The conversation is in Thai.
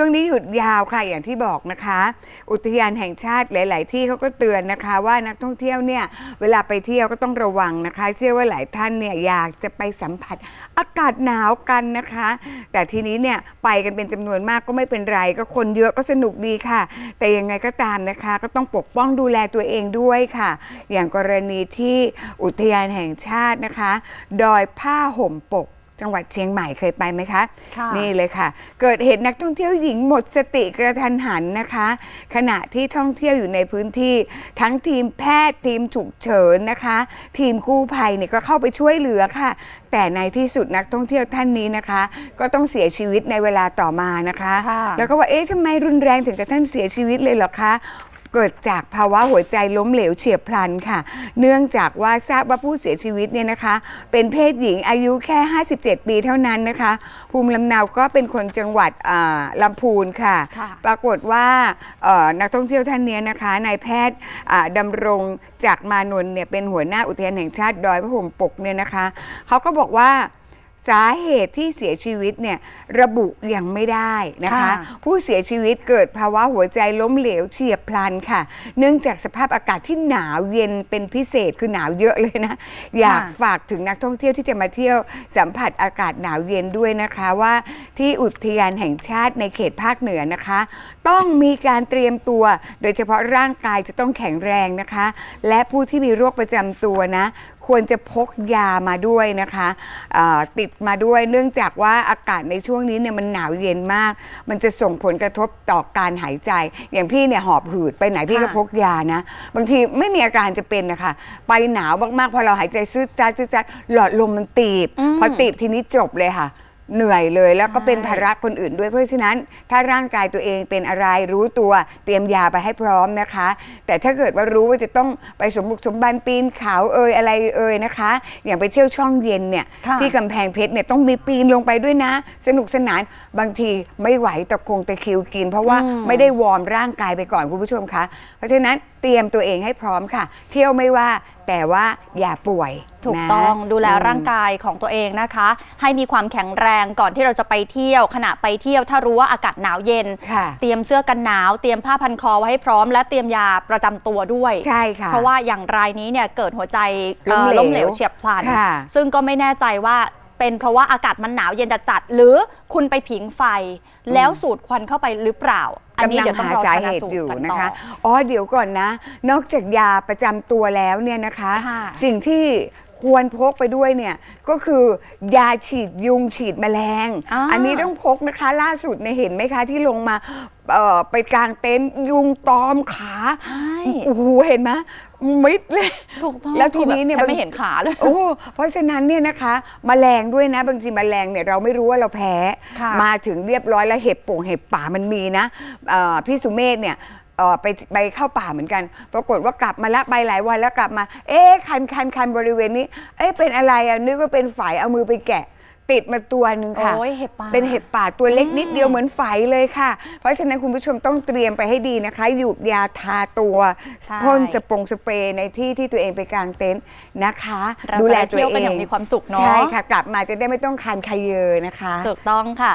ช่วงนี้หยุดยาวค่ะอย่างที่บอกนะคะ อุทยานแห่งชาติหลาย ๆ ที่เขาก็เตือนนะคะ ว่านักท่องเที่ยวเนี่ยเวลาไปเที่ยวก็ต้องระวังนะคะ เชื่อว่าหลายท่านเนี่ยอยากจะไปสัมผัสอากาศหนาวกันนะคะ แต่ทีนี้เนี่ยไปกันเป็นจำนวนมากก็ไม่เป็นไร ก็คนเยอะก็สนุกดีค่ะ แต่ยังไงก็ตามนะคะ ก็ต้องปกป้องดูแลตัวเองด้วยค่ะ อย่างกรณีที่อุทยานแห่งชาตินะคะ ดอยผ้าห่มปก จังหวัดเชียงใหม่เคยไปไหมคะ ค่ะนี่เลยค่ะ เกิดเหตุนักท่องเที่ยวหญิงหมดสติกระทันหันนะคะ ขณะที่ท่องเที่ยวอยู่ในพื้นที่ ทั้งทีมแพทย์ทีมฉุกเฉินนะคะ ทีมกู้ภัยเนี่ยก็เข้าไปช่วยเหลือค่ะ แต่ในที่สุดนักท่องเที่ยวท่านนี้นะคะ ก็ต้องเสียชีวิตในเวลาต่อมานะคะ ค่ะ แล้วก็ว่าเอ๊ะทำไมรุนแรงถึงกับท่านเสียชีวิตเลยเหรอคะ เกิดจากภาวะหัวใจล้มเหลวเฉียบพลันค่ะ เนื่องจากว่าทราบว่าผู้เสียชีวิตเนี่ยนะคะ เป็นเพศหญิงอายุแค่ 57 ปีเท่านั้นนะคะ ภูมิลำเนาก็เป็นคนจังหวัดอ่าลำพูนค่ะค่ะ ปรากฏว่าเอ่อนักท่องเที่ยวท่านเนี้ยนะคะนายแพทย์อ่าดำรงจากมานนท์เนี่ยเป็นหัวหน้าอุทยานแห่งชาติดอยพระห่มปกเนี่ยนะคะเขาก็บอกว่า สาเหตุที่เสียชีวิตเนี่ยระบุยังไม่ได้นะคะ ค่ะ ผู้เสียชีวิตเกิดภาวะหัวใจล้มเหลวเฉียบพลันค่ะ เนื่องจากสภาพอากาศที่หนาวเย็นเป็นพิเศษคือหนาวเยอะเลยนะ อยากฝากถึงนักท่องเที่ยวที่จะมาเที่ยวสัมผัสอากาศหนาวเย็นด้วยนะคะว่า ที่อุทยานแห่งชาติในเขตภาคเหนือนะคะ ต้องมีการเตรียมตัว โดยเฉพาะร่างกายจะต้องแข็งแรงนะคะ และผู้ที่มีโรคประจำตัวนะ ควรจะพกยามาด้วยนะคะอ่าติดมาด้วยเนื่องจากว่าอากาศในช่วงนี้เนี่ยมันหนาวเย็นมาก มันจะส่งผลกระทบต่อการหายใจ อย่างพี่เนี่ยหอบหืดไปไหนพี่ก็ค่ะพกยานะ บางทีไม่มีอาการจะเป็นนะคะ ไปหนาวมากๆพอเราหายใจซืดซัดซืดซัดหลอดลมมันตีบอืมพอตีบทีนี้จบเลยค่ะ เหนื่อยเลยแล้วก็ใช่เป็นภาระคนอื่นด้วยเพราะฉะนั้น ถ้าร่างกายตัวเองเป็นอะไรรู้ตัวเตรียมยาไปให้พร้อมนะคะ แต่ถ้าเกิดว่ารู้ว่าจะต้องไปสมบุกสมบันปีนเขาเอ่ยอะไรเอ่ยนะคะ อย่างไปเที่ยวช่องเย็นเนี่ยค่ะที่กำแพงเพชรเนี่ยต้องมีปีนลงไปด้วยนะ สนุกสนานบางทีไม่ไหวตะคงตะคริวกิน เพราะว่าอืมไม่ได้วอร์มร่างกายไปก่อนคุณผู้ชมคะเพราะฉะนั้นเตรียมตัวเองให้พร้อมค่ะ เที่ยวไม่ว่า แต่ว่าอย่าป่วยถูกนะ ต้องดูแลอืมร่างกายของตัวเองนะคะ ให้มีความแข็งแรงก่อนที่เราจะไปเที่ยวขณะไปเที่ยวถ้ารู้ว่าอากาศหนาวเย็น ค่ะ เตรียมเสื้อกันหนาว เตรียมผ้าพันคอไว้ให้พร้อม และเตรียมยาประจำตัวด้วย ใช่ค่ะ เพราะว่าอย่างรายนี้เนี่ยเกิดหัวใจล้มเหลวเอ่อล้มเหลวเฉียบพลัน ค่ะซึ่งก็ไม่แน่ใจว่า เป็นเพราะว่าอากาศมันหนาวเย็นจัดๆหรือคุณไปผิงไฟ แล้วสูดควันเข้าไปหรือเปล่า อันนี้กำลัเดี๋ยวงต้องหารอสาชเหนะตุสูตอยู่รกันนะต่อ คะ อ๋อเดี๋ยวก่อนนะ นอกจากยาประจำตัวแล้วเนี่ยนะคะ ค่ะ สิ่งที่ควรพกไปด้วยเนี่ยก็คือยาฉีดยุงฉีดแมลงอ่าอันนี้ต้องพกนะคะ ล่าสุดเนี่ยเห็นไหมคะที่ลงมาเอ่อไปกลางเต็นท์ยุงตอมขา ใช่ โอ้โห เห็นไหม มิดเลย ถูกต้องแล้วทีนี้เนี่ยคือแบบมันแทบไม่เห็นขาเลย โอ้เพราะฉะนั้นเนี่ยนะคะมแมลงด้วยนะบางทีมแมลงเนี่ยเราไม่รู้ว่าเราแพ้ ค่ะมาถึงเรียบร้อยแล้วเห็บโป่งเห็บป่ามันมีนะเอ่อพี่สุเมธเนี่ยเอ่อไปไปเข้าป่าเหมือนกัน ปรากฏว่ากลับมาละไปหลายวันแล้วกลับมา เอ๊ะคันคันคันบริเวณนี้ เอ๊ะเป็นอะไรอะนึกว่าเป็นไฝเอามือไปแกะ ติดมาตัวหนึ่งค่ะ โอ้ยเห็บป่า เป็นเห็บป่าตัวเล็กนิดเดียวเหมือนไฝเลยค่ะ เพราะฉะนั้นคุณผู้ชมต้องเตรียมไปให้ดีนะคะ หยุดยาทาตัวใช่ พ่นสปงสเปรย์ในที่ที่ตัวเองไปกางเต็นท์นะคะ เราดูจะแลได้ตัวเที่ยวเอกันงอย่างมีความสุขเนาะใช่ค่ะ กลับมาจะได้ไม่ต้องคันคายเยอนะคะ ถูกต้องค่ะ